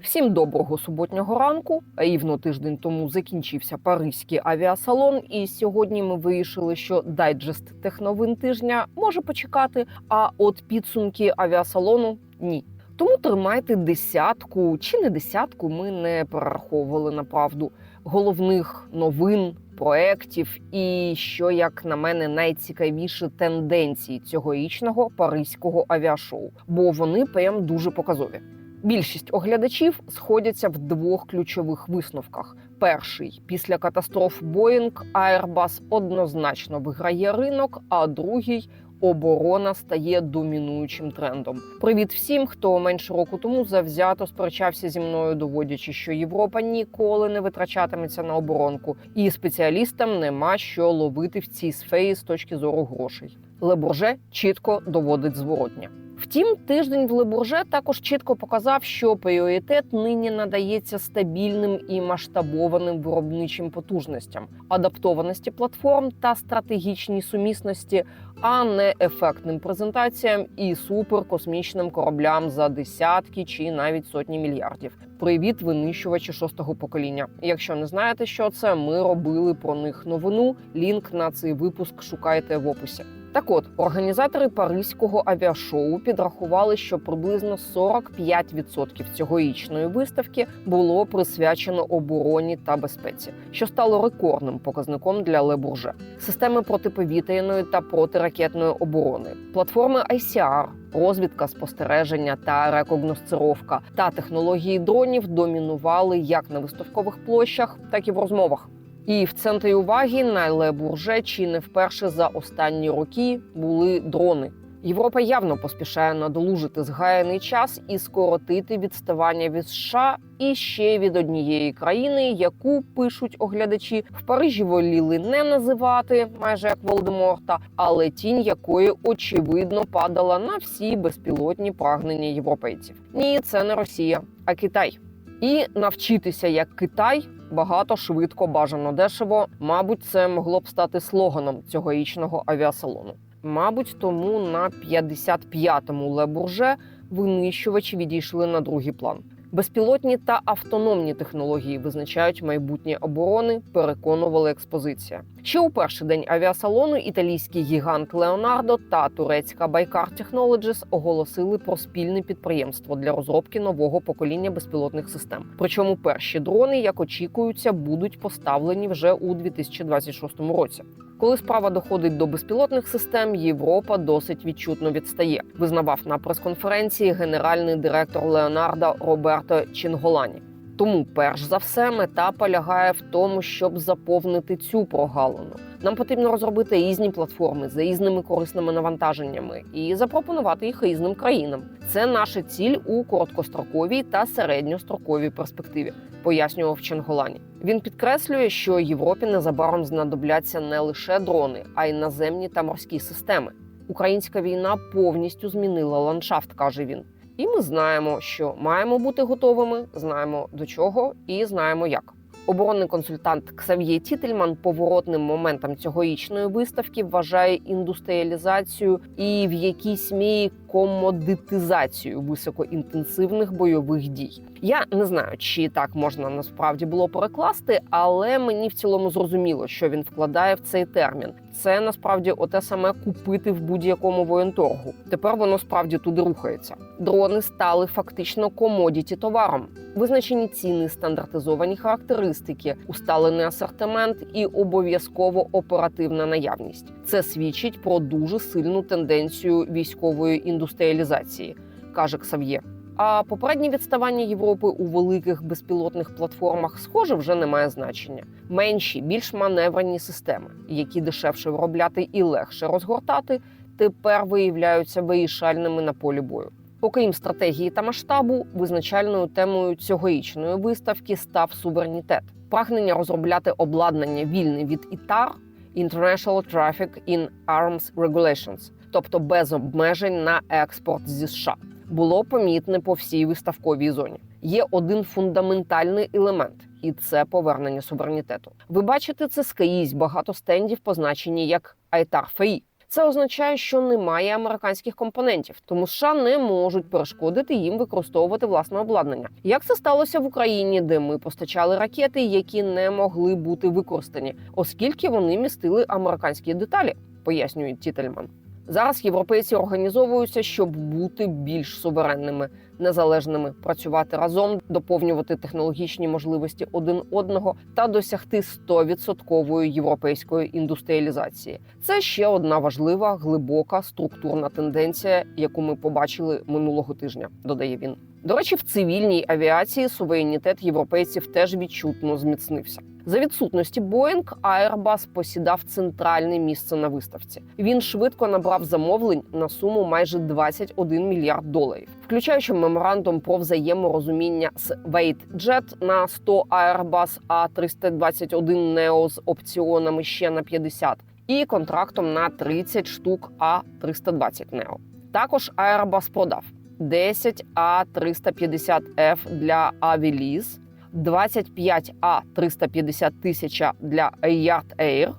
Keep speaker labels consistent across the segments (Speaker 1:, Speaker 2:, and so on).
Speaker 1: Всім доброго суботнього ранку. Рівно тиждень тому закінчився Паризький авіасалон, і сьогодні ми вирішили, що дайджест техновин тижня може почекати. А от підсумки авіасалону ні. Тому тримайте десятку чи не десятку. Ми не перераховували на правду головних новин, проєктів і що, як на мене, найцікавіші тенденції цьогорічного паризького авіашоу, бо вони прям дуже показові. Більшість оглядачів сходяться в двох ключових висновках: перший після катастроф Боїнг Airbus однозначно виграє ринок, а другий оборона стає домінуючим трендом. Привіт всім, хто менше року тому завзято сперечався зі мною, доводячи, що Європа ніколи не витрачатиметься на оборонку, і спеціалістам нема що ловити в цій сфері з точки зору грошей. Лебурже чітко доводить зворотня. Втім, тиждень в Лебурже також чітко показав, що пріоритет нині надається стабільним і масштабованим виробничим потужностям, адаптованості платформ та стратегічній сумісності, а не ефектним презентаціям і суперкосмічним кораблям за десятки чи навіть сотні мільярдів. Привіт, винищувачі шостого покоління. Якщо не знаєте, що це, ми робили про них новину. Лінк на цей випуск шукайте в описі. Так от організатори паризького авіашоу підрахували, що приблизно 45% цьогорічної виставки було присвячено обороні та безпеці, що стало рекордним показником для Лебурже. Системи протиповітряної та протиракетної оборони, платформи ICR, розвідка, спостереження та рекогносцировка та технології дронів домінували як на виставкових площах, так і в розмовах. І в центрі уваги на Ле Бурже чи не вперше за останні роки були дрони. Європа явно поспішає надолужити згаяний час і скоротити відставання від США і ще від однієї країни, яку пишуть оглядачі в Парижі воліли не називати, майже як Волдеморта, але тінь якої очевидно падала на всі безпілотні прагнення європейців. Ні, це не Росія, а Китай. І навчитися як Китай багато, швидко, бажано дешево. Мабуть, це могло б стати слоганом цьогорічного авіасалону. Мабуть, тому на 55-му Лебурже винищувачі відійшли на другий план. Безпілотні та автономні технології визначають майбутнє оборони, переконувала експозиція. Ще у перший день авіасалону італійський гігант Леонардо та турецька Байкар Technologies оголосили про спільне підприємство для розробки нового покоління безпілотних систем. Причому перші дрони, як очікуються, будуть поставлені вже у 2026 році. Коли справа доходить до безпілотних систем, Європа досить відчутно відстає. Визнавав на прес-конференції генеральний директор Леонардо Роберто Чінголані. Тому, перш за все, мета полягає в тому, щоб заповнити цю прогалину. Нам потрібно розробити різні платформи з різними корисними навантаженнями і запропонувати їх різним країнам. Це наша ціль у короткостроковій та середньостроковій перспективі, пояснював Ченголані. Він підкреслює, що Європі незабаром знадобляться не лише дрони, а й наземні та морські системи. Українська війна повністю змінила ландшафт, каже він. І ми знаємо, що маємо бути готовими, знаємо до чого і знаємо як. Оборонний консультант Ксав'є Тітельман поворотним моментом цьогорічної виставки вважає індустріалізацію і в якійсь мірі комодитизацію високоінтенсивних бойових дій. Я не знаю, чи так можна насправді було перекласти, але мені в цілому зрозуміло, що він вкладає в цей термін. Це насправді оте саме купити в будь-якому воєнторгу. Тепер воно справді туди рухається. Дрони стали фактично комодіті товаром. Визначені ціни, стандартизовані характеристики, усталений асортимент і обов'язково оперативна наявність. Це свідчить про дуже сильну тенденцію військової індустріалізації, каже Ксав'є. А попереднє відставання Європи у великих безпілотних платформах, схоже, вже не має значення. Менші, більш маневрені системи, які дешевше виробляти і легше розгортати, тепер виявляються вирішальними на полі бою. Окрім стратегії та масштабу, визначальною темою цьогорічної виставки став суверенітет, прагнення розробляти обладнання вільне від ІТАР International Traffic in Arms Regulations, тобто без обмежень на експорт зі США було помітне по всій виставковій зоні. Є один фундаментальний елемент, і це повернення суверенітету. Ви бачите це скрізь багато стендів, позначені як ITAR Free. Це означає, що немає американських компонентів, тому США не можуть перешкодити їм використовувати власне обладнання. Як це сталося в Україні, де ми постачали ракети, які не могли бути використані, оскільки вони містили американські деталі, пояснює Тітельман. Зараз європейці організовуються, щоб бути більш суверенними, незалежними, працювати разом, доповнювати технологічні можливості один одного та досягти 100% європейської індустріалізації. Це ще одна важлива глибока структурна тенденція, яку ми побачили минулого тижня. Додає він. До речі, в цивільній авіації суверенітет європейців теж відчутно зміцнився. За відсутності Боїнг Airbus посідав центральне місце на виставці. Він швидко набрав замовлень на суму майже 21 мільярд доларів, включаючи меморандум про взаєморозуміння з WaitJet на 100 Airbus A321 Neo з опціонами ще на 50 і контрактом на 30 штук А320 Neo. Також Airbus продав 10 А350F для Авіліз, 25 А 350 тисяча для Yard Air,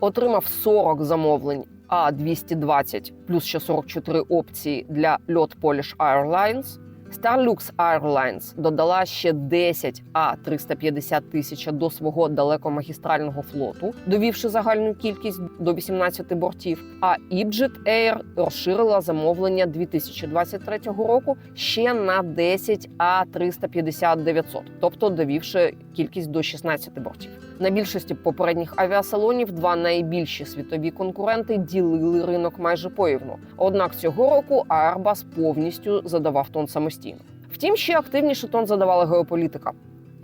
Speaker 1: отримав 40 замовлень А 220 плюс ще 44 опції для Льот Polish Airlines. Starlux Airlines додала ще 10 А 350 тисяча до свого далекомагістрального флоту, довівши загальну кількість до 18 бортів. А Egypt Air розширила замовлення 2023 року ще на 10 А 350 900, тобто довівши кількість до 16 бортів. На більшості попередніх авіасалонів два найбільші світові конкуренти ділили ринок майже порівну. Однак цього року Airbus повністю задавав тон самостійно. Втім, ще активніше тон задавала геополітика.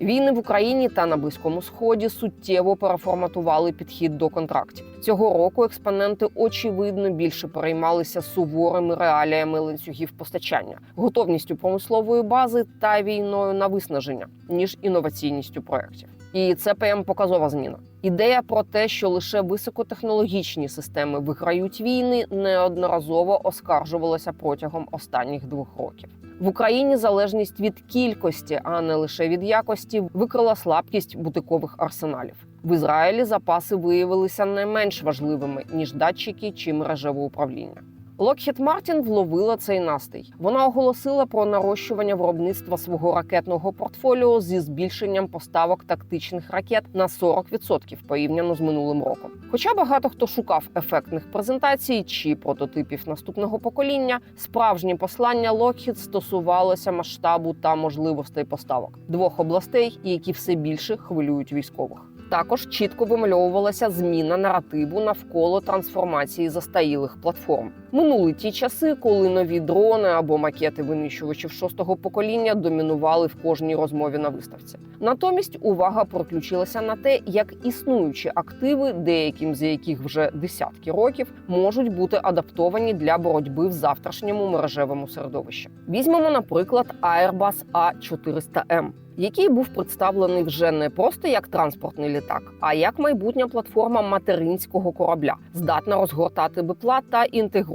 Speaker 1: Війни в Україні та на Близькому Сході суттєво переформатували підхід до контрактів. Цього року експоненти очевидно більше переймалися суворими реаліями ланцюгів постачання, готовністю промислової бази та війною на виснаження, ніж інноваційністю проєктів. І це ПМ показова зміна. Ідея про те, що лише високотехнологічні системи виграють війни, неодноразово оскаржувалася протягом останніх двох років. В Україні залежність від кількості, а не лише від якості, викрила слабкість бутикових арсеналів. В Ізраїлі запаси виявилися не менш важливими ніж датчики чи мережеве управління. Lockheed Martin вловила цей настій. Вона оголосила про нарощування виробництва свого ракетного портфоліо зі збільшенням поставок тактичних ракет на 40% порівняно з минулим роком. Хоча багато хто шукав ефектних презентацій чи прототипів наступного покоління, справжнє послання Lockheed стосувалося масштабу та можливостей поставок двох областей, які все більше хвилюють військових. Також чітко вимальовувалася зміна наративу навколо трансформації застаїлих платформ. Минули ті часи, коли нові дрони або макети винищувачів шостого покоління домінували в кожній розмові на виставці. Натомість увага переключилася на те, як існуючі активи, деяким з яких вже десятки років, можуть бути адаптовані для боротьби в завтрашньому мережевому середовищі. Візьмемо, наприклад, Airbus A400M який був представлений вже не просто як транспортний літак, а як майбутня платформа материнського корабля, здатна розгортати бипла та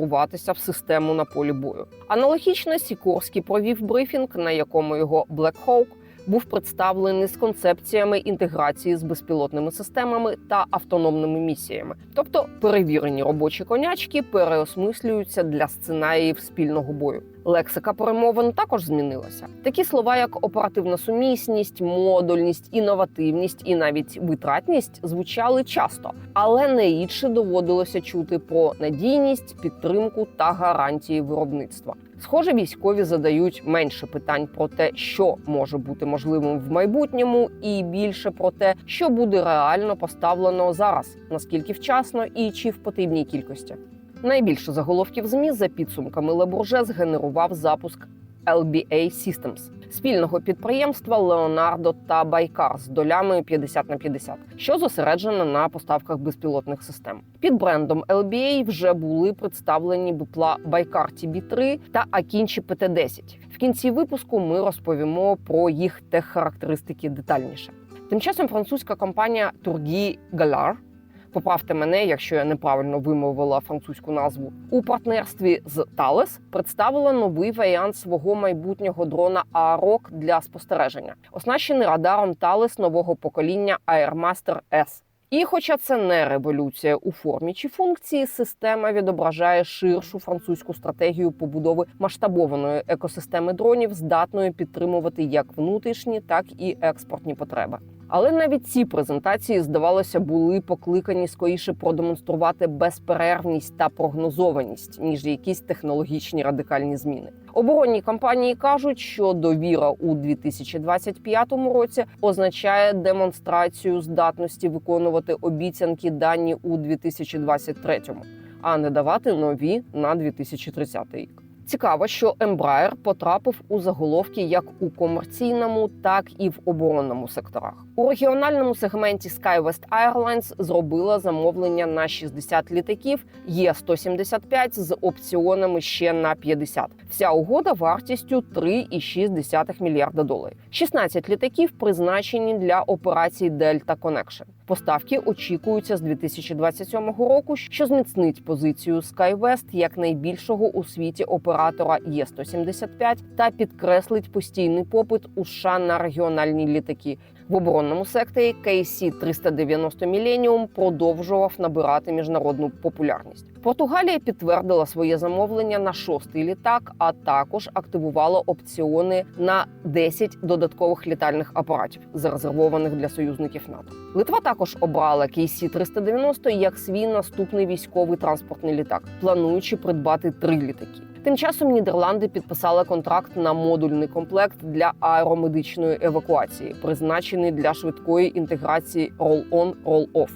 Speaker 1: інтегруватися в систему на полі бою. Аналогічно Сікорський провів брифінг, на якому його Black Hawk був представлений з концепціями інтеграції з безпілотними системами та автономними місіями, тобто перевірені робочі конячки переосмислюються для сценаріїв спільного бою. Лексика перемовин також змінилася. Такі слова, як оперативна сумісність, модульність, інновативність і навіть витратність звучали часто, але не рідше доводилося чути про надійність, підтримку та гарантії виробництва. Схоже, військові задають менше питань про те, що може бути можливим в майбутньому, і більше про те, що буде реально поставлено зараз, наскільки вчасно і чи в потрібній кількості. Найбільше заголовків змі за підсумками Лебурже згенерував запуск LBA Systems спільного підприємства Леонардо та Байкар з долями 50 на 50, що зосереджено на поставках безпілотних систем. Під брендом LBA вже були представлені бипла Байкар TB3 та Акінчі ПТ-10. В кінці випуску ми розповімо про їх теххарактеристики детальніше. Тим часом французька компанія Тургі Галар Поправте мене, якщо я неправильно вимовила французьку назву у партнерстві з Thales представила новий варіант свого майбутнього дрона Aarok для спостереження, оснащений радаром Thales нового покоління Airmaster S. І, хоча це не революція у формі чи функції, система відображає ширшу французьку стратегію побудови масштабованої екосистеми дронів, здатної підтримувати як внутрішні, так і експортні потреби. Але навіть ці презентації, здавалося, були покликані скоріше продемонструвати безперервність та прогнозованість ніж якісь технологічні радикальні зміни. Оборонні компанії кажуть, що довіра у 2025 році означає демонстрацію здатності виконувати обіцянки дані у 2023, а не давати нові на 2030 рік. Цікаво, що Embraer потрапив у заголовки як у комерційному, так і в оборонному секторах. У регіональному сегменті SkyWest Airlines зробила замовлення на 60 літаків Є-175 з опціонами ще на 50. Вся угода вартістю 3,6 мільярда доларів. 16 літаків призначені для операцій Delta Connection. Поставки очікуються з 2027 року, що зміцнить позицію SkyWest як найбільшого у світі оператора Є-175 та підкреслить постійний попит у США на регіональні літаки. В оборонному секторі KC-390 Millennium продовжував набирати міжнародну популярність. Португалія підтвердила своє замовлення на шостий літак, а також активувала опціони на 10 додаткових літальних апаратів, зарезервованих для союзників НАТО. Литва також обрала KC-390 як свій наступний військовий транспортний літак, плануючи придбати три літаки. Тим часом Нідерланди підписали контракт на модульний комплект для аеромедичної евакуації, призначений для швидкої інтеграції Roll-off.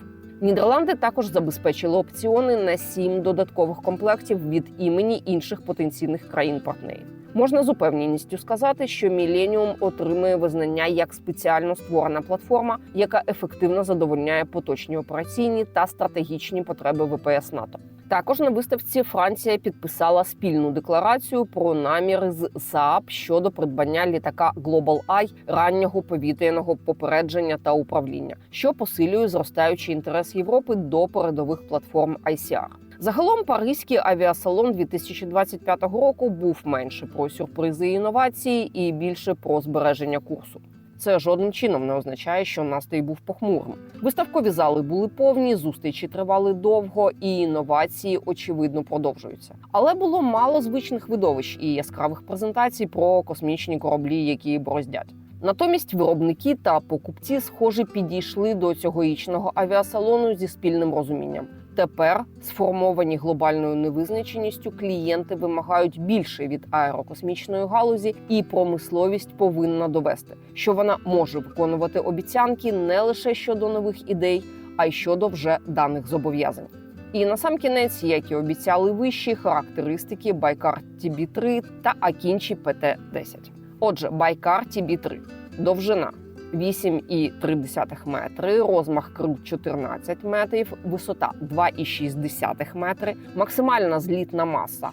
Speaker 1: Нідерланди також забезпечили опціони на сім додаткових комплектів від імені інших потенційних країн-партнерів. Можна з упевненістю сказати, що Millennium отримує визнання як спеціально створена платформа, яка ефективно задовольняє поточні операційні та стратегічні потреби ВПС НАТО. Також на виставці Франція підписала спільну декларацію про наміри з СААП щодо придбання літака Global Eye раннього повітряного попередження та управління, що посилює зростаючий інтерес Європи до передових платформ ICR. Загалом Паризький авіасалон 2025 року був менше про сюрпризи і інновації і більше про збереження курсу. Це жодним чином не означає, що настрій був похмурим. Виставкові зали були повні, зустрічі тривали довго, і інновації очевидно продовжуються. Але було мало звичних видовищ і яскравих презентацій про космічні кораблі, які бороздять. Натомість виробники та покупці, схоже, підійшли до цьогорічного авіасалону зі спільним розумінням. Тепер, сформовані глобальною невизначеністю, клієнти вимагають більше від аерокосмічної галузі, і промисловість повинна довести, що вона може виконувати обіцянки не лише щодо нових ідей, а й щодо вже даних зобов'язань. І на сам кінець, як і обіцяли вищі характеристики Байкар TB3 та Акінчі ПТ-10. Отже, Байкар TB3. довжина 8,3 метри, розмах круг 14 метрів, висота 2,6 метри, максимальна злітна маса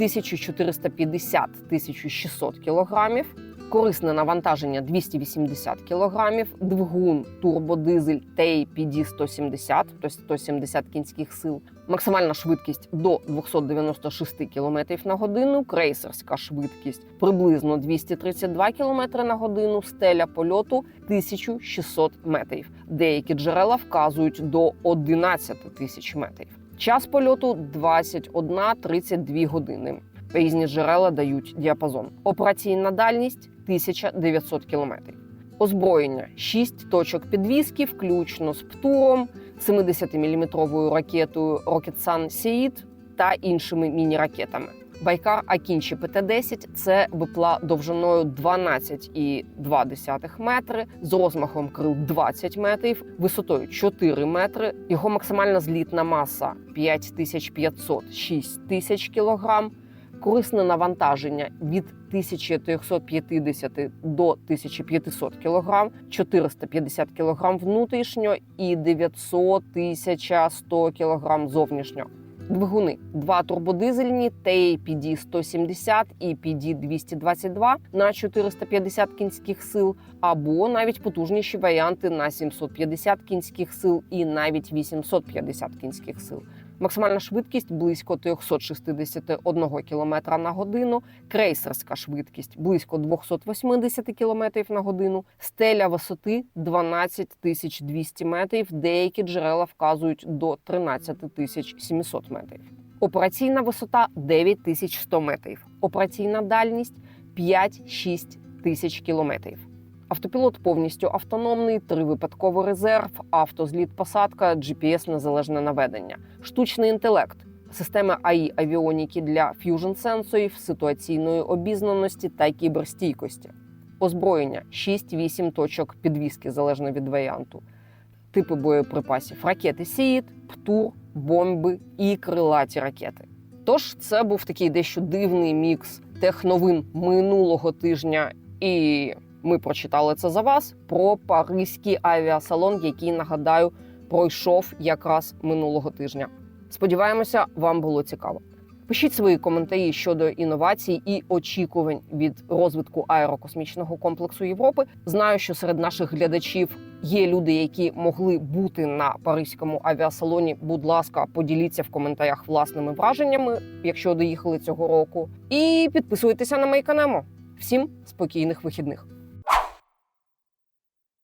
Speaker 1: 1450-1600 кілограмів, корисне навантаження 280 кілограмів, двигун турбодизель TAPD 170, тобто 170 кінських сил, максимальна швидкість до 296 км на годину, крейсерська швидкість приблизно 232 км на годину, стеля польоту 1600 метрів. Деякі джерела вказують до 11 тисяч метрів. Час польоту 21-32 години. Різні джерела дають діапазон. Операційна дальність 1900 кілометрів. Озброєння 6 точок підвіски, включно з ПТУРом, 70-мм ракетою Roketsan Seed та іншими міні-ракетами. Байкар Акінші ПТ-10 це випла довжиною 12,2 метри, з розмахом крил 20 метрів, висотою 4 метри. Його максимальна злітна маса 5500-6000 тисяч кілограм. Корисне навантаження від 1350 до 1500 кг, 450 кг внутрішньо і 900-1100 кг зовнішньо. Двигуни два турбодизельні TAPD 170 і PD 222 на 450 кінських сил, або навіть потужніші варіанти на 750 кінських сил і навіть 850 кінських сил. Максимальна швидкість близько 361 км на годину, крейсерська швидкість близько 280 км на годину, стеля висоти 12 200 метрів. Деякі джерела вказують до 13 700 метрів. Операційна висота 9100 метрів. Операційна дальність 5-6 тисяч кілометрів. Автопілот повністю автономний, тривипадковий резерв, автозліт посадка, GPS незалежне наведення, штучний інтелект, системи АІ авіоніки для ф'южн сенсорів, ситуаційної обізнаності та кіберстійкості, озброєння. 6-8 точок підвіски залежно від варіанту, типи боєприпасів, ракети Сіїт, ПТУР, бомби і крилаті ракети. Тож це був такий дещо дивний мікс техновин минулого тижня, і ми прочитали це за вас про паризький авіасалон, який нагадаю пройшов якраз минулого тижня. Сподіваємося, вам було цікаво. Пишіть свої коментарі щодо інновацій і очікувань від розвитку аерокосмічного комплексу Європи. Знаю, що серед наших глядачів є люди, які могли бути на паризькому авіасалоні. Будь ласка, поділіться в коментарях власними враженнями, якщо доїхали цього року. І підписуйтеся на мій канал. Всім спокійних вихідних.